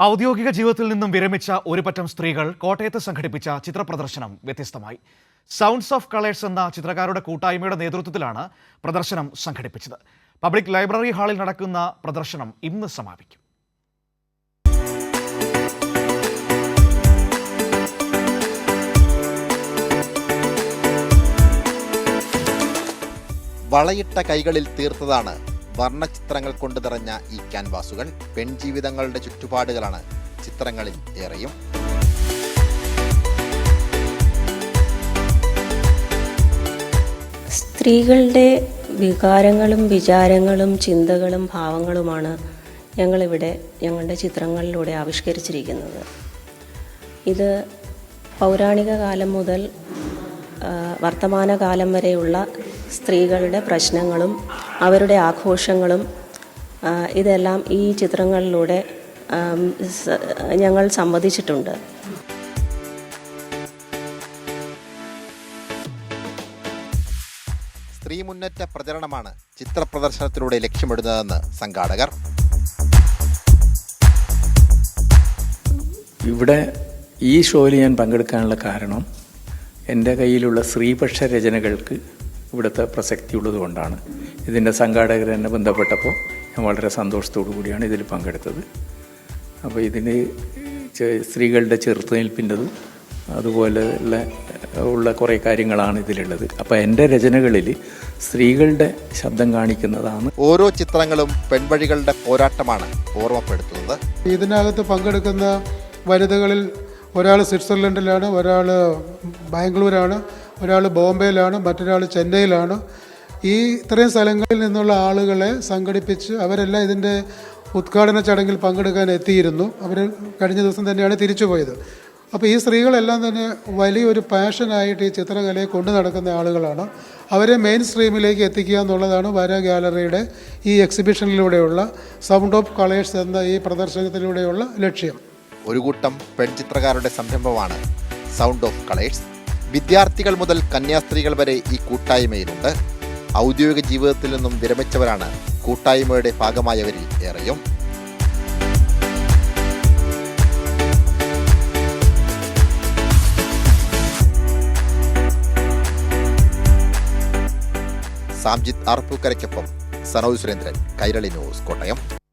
ഔദ്യോഗിക ജീവിതത്തിൽ നിന്നും വിരമിച്ച ഒരു പറ്റം സ്ത്രീകൾ കോട്ടയത്ത് സംഘടിപ്പിച്ച ചിത്രപ്രദർശനം വ്യത്യസ്തമായി. സൗണ്ട്സ് ഓഫ് കളേഴ്സ് എന്ന ചിത്രകാരുടെ കൂട്ടായ്മയുടെ നേതൃത്വത്തിലാണ് പ്രദർശനം സംഘടിപ്പിച്ചത്. പബ്ലിക് ലൈബ്രറി ഹാളിൽ നടക്കുന്ന പ്രദർശനം ഇന്ന് സമാപിക്കും. വളയിട്ട കൈകളിൽ തീർത്തതാണ് വർണചിത്രങ്ങൾ കൊണ്ട് നിറഞ്ഞ ഈ ക്യാൻവാസുകൾ പെൺജീവിതങ്ങളുടെ ചുറ്റുപാടുകളാണ്. ചിത്രങ്ങളിൽ ഏറെയും. സ്ത്രീകളുടെ വികാരങ്ങളും വിചാരങ്ങളും ചിന്തകളും ഭാവങ്ങളുമാണ് ഞങ്ങളിവിടെ ഞങ്ങളുടെ ചിത്രങ്ങളിലൂടെ ആവിഷ്കരിച്ചിരിക്കുന്നത്. ഇത് പൗരാണിക കാലം മുതൽ വർത്തമാനകാലം വരെയുള്ള സ്ത്രീകളുടെ പ്രശ്നങ്ങളും അവരുടെ ആഘോഷങ്ങളും ഇതെല്ലാം ഈ ചിത്രങ്ങളിലൂടെ ഞങ്ങൾ സംവദിച്ചിട്ടുണ്ട്. സ്ത്രീ മുന്നേറ്റ പ്രചരണമാണ് ചിത്രപ്രദർശനത്തിലൂടെ ലക്ഷ്യമിടുന്നതെന്ന് സംഘാടകർ. ഇവിടെ ഈ ഷോയിൽ ഞാൻ പങ്കെടുക്കാനുള്ള കാരണം എന്റെ കയ്യിലുള്ള സ്ത്രീപക്ഷ രചനകൾക്ക് ഇവിടുത്തെ പ്രസക്തി ഉള്ളതുകൊണ്ടാണ് ഇതിന്റെ സംഘാടകർ എന്നെ ബന്ധപ്പെട്ടപ്പോൾ ഞാൻ വളരെ സന്തോഷത്തോടു കൂടിയാണ് ഇതിൽ പങ്കെടുത്തത്. അപ്പോൾ ഇതിന് സ്ത്രീകളുടെ ചെറുത്തുനിൽപ്പിന്റെതും അതുപോലെ ഉള്ള ഉള്ള കുറേ കാര്യങ്ങളാണ് ഇതിലുള്ളത്. അപ്പോൾ എന്റെ രചനകളിൽ സ്ത്രീകളുടെ ശബ്ദം കാണിക്കുന്നതാണ്. ഓരോ ചിത്രങ്ങളും പെൺവഴികളുടെ പോരാട്ടമാണ് ഓർമ്മപ്പെടുത്തുന്നത്. ഇതിനകത്ത് പങ്കെടുക്കുന്ന വനിതകളിൽ ഒരാൾ സ്വിറ്റ്സർലൻഡിലാണ് ഒരാൾ ബാംഗ്ലൂരാണ്. ഒരാൾ ബോംബെയിലാണ് മറ്റൊരാൾ ചെന്നൈയിലാണ്. ഈ ഇത്രയും സ്ഥലങ്ങളിൽ നിന്നുള്ള ആളുകളെ സംഘടിപ്പിച്ച് അവരെല്ലാം ഇതിന്റെ ഉദ്ഘാടന ചടങ്ങിൽ പങ്കെടുക്കാൻ എത്തിയിരുന്നു. അവർ കഴിഞ്ഞ ദിവസം തന്നെയാണ് തിരിച്ചുപോയത്. അപ്പോൾ ഈ സ്ത്രീകളെല്ലാം തന്നെ വലിയൊരു പാഷനായിട്ട് ഈ ചിത്രകലയെ കൊണ്ടു നടക്കുന്ന ആളുകളാണ്. അവരെ മെയിൻ സ്ട്രീമിലേക്ക് എത്തിക്കുക എന്നുള്ളതാണ് വര ഗാലറിയുടെ ഈ എക്സിബിഷനിലൂടെയുള്ള സൗണ്ട് ഓഫ് കളേഴ്സ് എന്ന ഈ പ്രദർശനത്തിലൂടെയുള്ള ലക്ഷ്യം. ഒരു കൂട്ടം പെൺചിത്രകാരുടെ സംരംഭമാണ് സൗണ്ട് ഓഫ് കളേഴ്സ്. വിദ്യാർത്ഥികൾ മുതൽ കന്യാസ്ത്രീകൾ വരെ ഈ കൂട്ടായ്മയിലുണ്ട്. ഔദ്യോഗിക ജീവിതത്തിൽ നിന്നും വിരമിച്ചവരാണ് കൂട്ടായ്മയുടെ ഭാഗമായവരിൽ ഏറെയും. സാംജിത് ആർപ്പൂക്കരയ്ക്കൊപ്പം സനോജ് സുരേന്ദ്രൻ കൈരളി ന്യൂസ് കോട്ടയം.